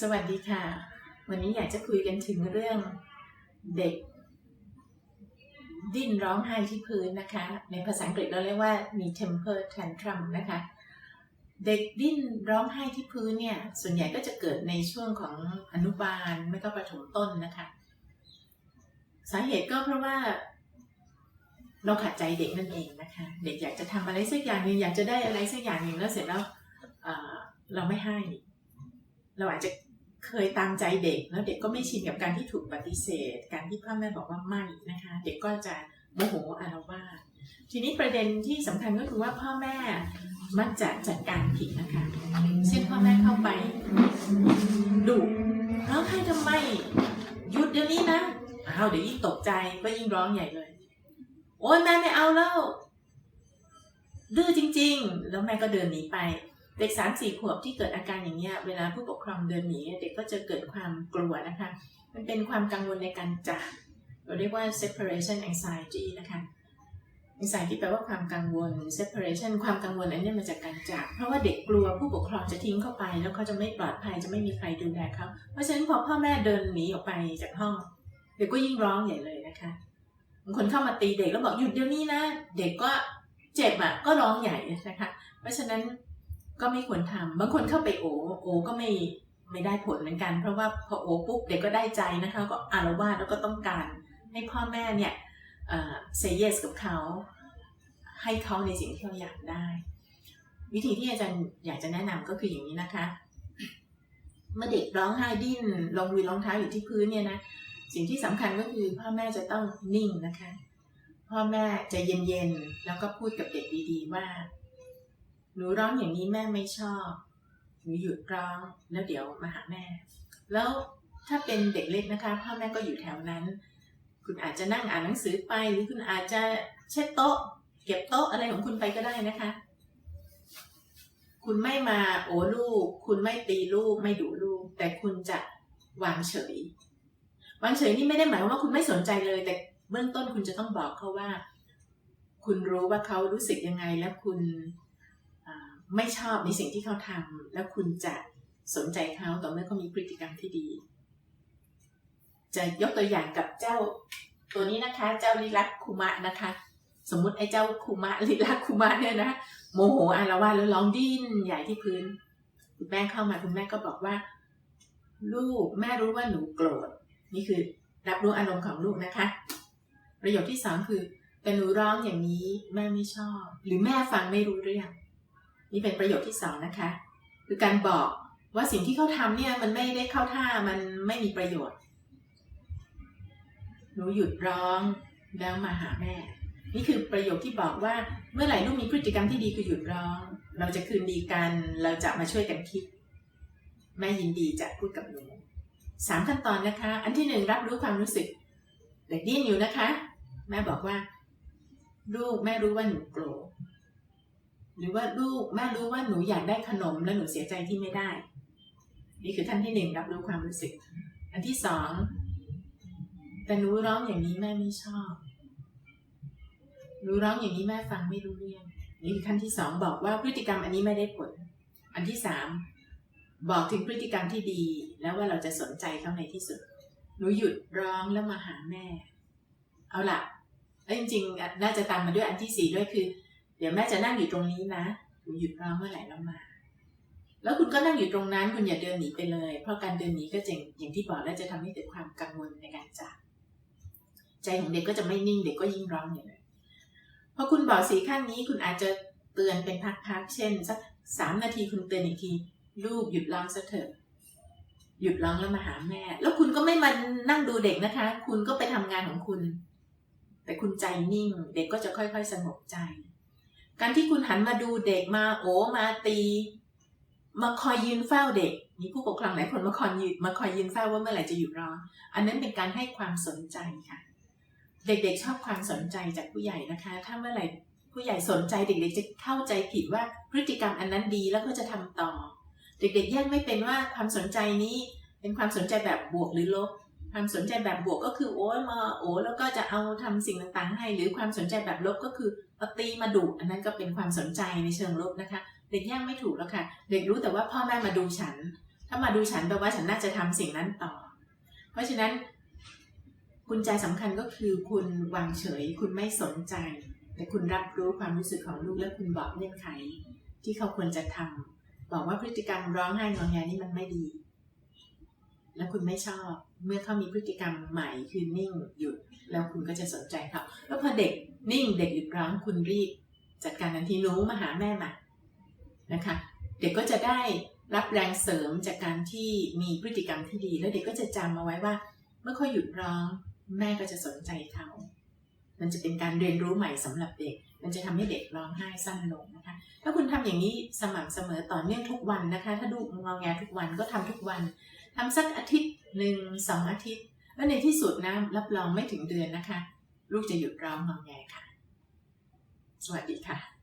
สวัสดีค่ะ วันนี้อยากจะคุยกันถึงเรื่องเด็ก ดิ้นร้องไห้ที่พื้นนะคะ ในภาษาอังกฤษเราเรียกว่ามี temper tantrum นะคะ เด็กดิ้นร้องไห้ที่พื้นเนี่ย ส่วนใหญ่ก็จะเกิดในช่วงของอนุบาลไม่ก็ประถมต้นนะคะ สาเหตุก็เพราะว่าเราขัดใจเด็กนั่นเองนะคะ เด็กอยากจะทำอะไรสักอย่างหนึ่งอยากจะได้อะไรสักอย่างหนึ่งแล้วเสร็จแล้วเราไม่ให้ เราอาจจะ เคยตามใจเด็ก แล้วเด็กก็ไม่ชินกับการที่ถูกปฏิเสธ การที่พ่อแม่บอกว่าไม่นะคะ เด็กก็จะโมโหอารวาสทีนี้ประเด็นที่สำคัญก็คือว่าพ่อแม่มักจะจัดการผิดนะคะเช่นพ่อแม่เข้าไปดุร้องไห้ทำไมหยุดเดี๋ยวนี้นะอ้าวเดี๋ยวยิ่งตกใจก็ยิ่งร้องใหญ่เลย โอ๊ยแม่ไม่เอาแล้วดื้อจริง ๆ แล้วแม่ก็เดินหนีไป เด็กสามสี่ขวบที่เกิดอาการอย่างเงี้ยเวลาผู้ปกครองเดินหนีเด็กก็จะเกิดความกลัวนะคะ มันเป็นความกังวลในการจากเราเรียกว่า separation anxiety นะคะ anxiety แปลว่าความกังวล separation ความกังวลอันนี้มาจากการจาก เพราะว่าเด็กกลัวผู้ปกครองจะทิ้งเข้าไป แล้วเขาจะไม่ปลอดภัยจะไม่มีใครดูแลเขาเพราะฉะนั้นพอพ่อแม่เดินหนีออกไปจากห้อง เด็กก็ยิ่งร้องใหญ่เลยนะคะบางคนเข้ามาตีเด็กแล้วบอกหยุดเดี๋ยวนี้นะ เด็กก็เจ็บอะก็ร้องใหญ่นะคะ เพราะฉะนั้น ก็ไม่ควรทำบางคนเข้าไปโอโอก็ไม่ไม่ได้ผลเหมือนกัน เพราะว่าพอโอปุ๊บเด็กก็ได้ใจนะคะ ก็อารวาสแล้วก็ต้องการให้พ่อแม่เนี่ยเอ่อ say yes กับเขา ให้เขาในสิ่งที่เขาอยากได้ วิธีที่อาจารย์อยากจะแนะนำก็คืออย่างนี้นะคะ เมื่อเด็กร้องไห้ดิ้นลงวีรองเท้าอยู่ที่พื้นเนี่ยนะสิ่งที่สำคัญก็คือพ่อแม่จะต้องนิ่งนะคะ พ่อแม่จะเย็นๆแล้วก็พูดกับเด็กดีๆว่า หนูร้องอย่างนี้แม่ไม่ชอบหนูหยุดร้องแล้วเดี๋ยวมาหาแม่ แล้วถ้าเป็นเด็กเล็กนะคะพ่อแม่ก็อยู่แถวนั้น คุณอาจจะนั่งอ่านหนังสือไป หรือคุณอาจจะเช็ดโต๊ะ เก็บโต๊ะอะไรของคุณไปก็ได้นะคะ คุณไม่มาโอ้ลูก คุณไม่ตีลูกไม่ดุลูก แต่คุณจะวางเฉย วางเฉยนี่ไม่ได้หมายว่าคุณไม่สนใจเลย แต่เบื้องต้นคุณจะต้องบอกเขาว่า คุณรู้ว่าเขารู้สึกยังไงและคุณ ไม่ชอบในสิ่งที่เขาทำแล้วคุณจะสนใจเขาต่อเมื่อเขามีพฤติกรรมที่ดี จะยกตัวอย่างกับเจ้าตัวนี้นะคะ เจ้าลิลักคุมะนะคะ สมมุติไอ้เจ้าคุมะลิลักคุมะเนี่ยนะโมโหอารวาสแล้วร้องดิ้นใหญ่ที่พื้นคุณแม่เข้ามาคุณแม่ก็บอกว่า ลูกแม่รู้ว่าหนูโกรธนี่คือรับรู้อารมณ์ของลูกนะคะ ประโยคที่สองคือแต่หนูร้องอย่างนี้แม่ไม่ชอบ หรือแม่ฟังไม่รู้เรื่อง นี่เป็นประโยคที่สองนะคะ คือการบอกว่าสิ่งที่เขาทำเนี่ยมันไม่ได้เข้าท่ามันไม่มีประโยชน์ หนูหยุดร้องแล้วมาหาแม่ นี่คือประโยคที่บอกว่าเมื่อไหร่ลูกมีพฤติกรรมที่ดีคือหยุดร้อง เราจะคืนดีกัน เราจะมาช่วยกันคิด แม่ยินดีจะพูดกับหนูสามขั้นตอนนะคะ อันที่หนึ่งรับรู้ความรู้สึก เด็กดิ้นอยู่นะคะ แม่บอกว่า ลูกแม่รู้ว่าหนูโกรธ หรือว่าลูกแม่รู้ว่าหนูอยากได้ขนมแล้วหนูเสียใจที่ไม่ได้ นี่คือท่านที่หนึ่งรับรู้ความรู้สึก อันที่สองแต่หนูร้องอย่างนี้แม่ไม่ชอบหนูร้องอย่างนี้แม่ฟังไม่รู้เรื่องนี่คือขั้นที่สองบอกว่าพฤติกรรมอันนี้ไม่ได้ผล อันที่สามบอกถึงพฤติกรรมที่ดีแล้วว่าเราจะสนใจเขาในที่สุด หนูหยุดร้องแล้วมาหาแม่ เอาล่ะแล้วจริงๆ น่าจะตามมาด้วยอันที่สี่ด้วยคือ เดี๋ยวแม่จะนั่งอยู่ตรงนี้นะหนูหยุดร้องเมื่อไหร่แล้วมา แล้วคุณก็นั่งอยู่ตรงนั้น คุณอย่าเดินหนีไปเลย เพราะการเดินหนีก็จะอย่างที่บอกแล้วจะทำให้เกิดความกังวลในการจาก ใจของเด็กก็จะไม่นิ่งเด็กก็ยิ่งร้องอย่างนั้พอคุณบอกสีขั้นนี้คุณอาจจะเตือนเป็นพักๆเช่นสักสามนาทีคุณเตือนอีกทีลูกหยุดร้องซะเถอะหยุดร้องแล้วมาหาแม่ แล้วคุณก็ไม่มานั่งดูเด็กนะคะ คุณก็ไปทำงานของคุณ แต่คุณใจนิ่ง เด็กก็จะค่อยๆสงบใจ การที่คุณหันมาดูเด็กมาโอมาตี มาคอยยืนเฝ้าเด็ก มีผู้ปกครองหลายคนมาคอยยืนมาคอยยืนเฝ้าว่าเมื่อไหร่จะหยุดร้องอันนั้นเป็นการให้ความสนใจค่ะ เด็กๆชอบความสนใจจากผู้ใหญ่นะคะ ถ้าเมื่อไหร่ผู้ใหญ่สนใจเด็กๆจะเข้าใจผิดว่าพฤติกรรมอันนั้นดีแล้วก็จะทำต่อ เด็กๆแยกไม่เป็นว่าความสนใจนี้เป็นความสนใจแบบบวกหรือลบ ความสนใจแบบบวกก็คือโอ้ยมาโอ้แล้วก็จะเอาทำสิ่งต่างๆ ให้ หรือความสนใจแบบลบก็คือมาตีมาดุอันนั้นก็เป็นความสนใจในเชิงลบนะคะ เด็กแยกไม่ถูกแล้วค่ะ เด็กรู้แต่ว่าพ่อแม่มาดูฉัน ถ้ามาดูฉันแปลว่าฉันน่าจะทำสิ่งนั้นต่อ เพราะฉะนั้นกุญแจสำคัญก็คือคุณวางเฉย คุณไม่สนใจ แต่คุณรับรู้ความรู้สึกของลูกและคุณบอกเงื่อนไข ที่เขาควรจะทำบอกว่าพฤติกรรมร้องไห้งอแงนี่มันไม่ดี แล้วคุณไม่ชอบ เมื่อเขามีพฤติกรรมใหม่คือนิ่งหยุด แล้วคุณก็จะสนใจเขาแล้วพอเด็กนิ่งเด็กหยุดร้องคุณรีบ จัดการทันทีหนูมาหาแม่มานะคะ เด็กก็จะได้รับแรงเสริมจากการที่มีพฤติกรรมที่ดี แล้วเด็กก็จะจำเอาไว้ว่า เมื่อเขาหยุดร้องแม่ก็จะสนใจเขามันจะเป็นการเรียนรู้ใหม่สำหรับเด็ก มันจะทำให้เด็กร้องไห้สั้นลงนะคะ ถ้าคุณทำอย่างนี้สม่ำเสมอต่อเนื่องทุกวันนะคะ ถ้าดูงอแงทุกวันก็ทำทุกวัน ทำสักอาทิตย์หนึ่งสองอาทิตย์ แล้วในที่สุดนะรับรองไม่ถึงเดือนนะคะ ลูกจะหยุดร้องงอแงค่ะ สวัสดีค่ะ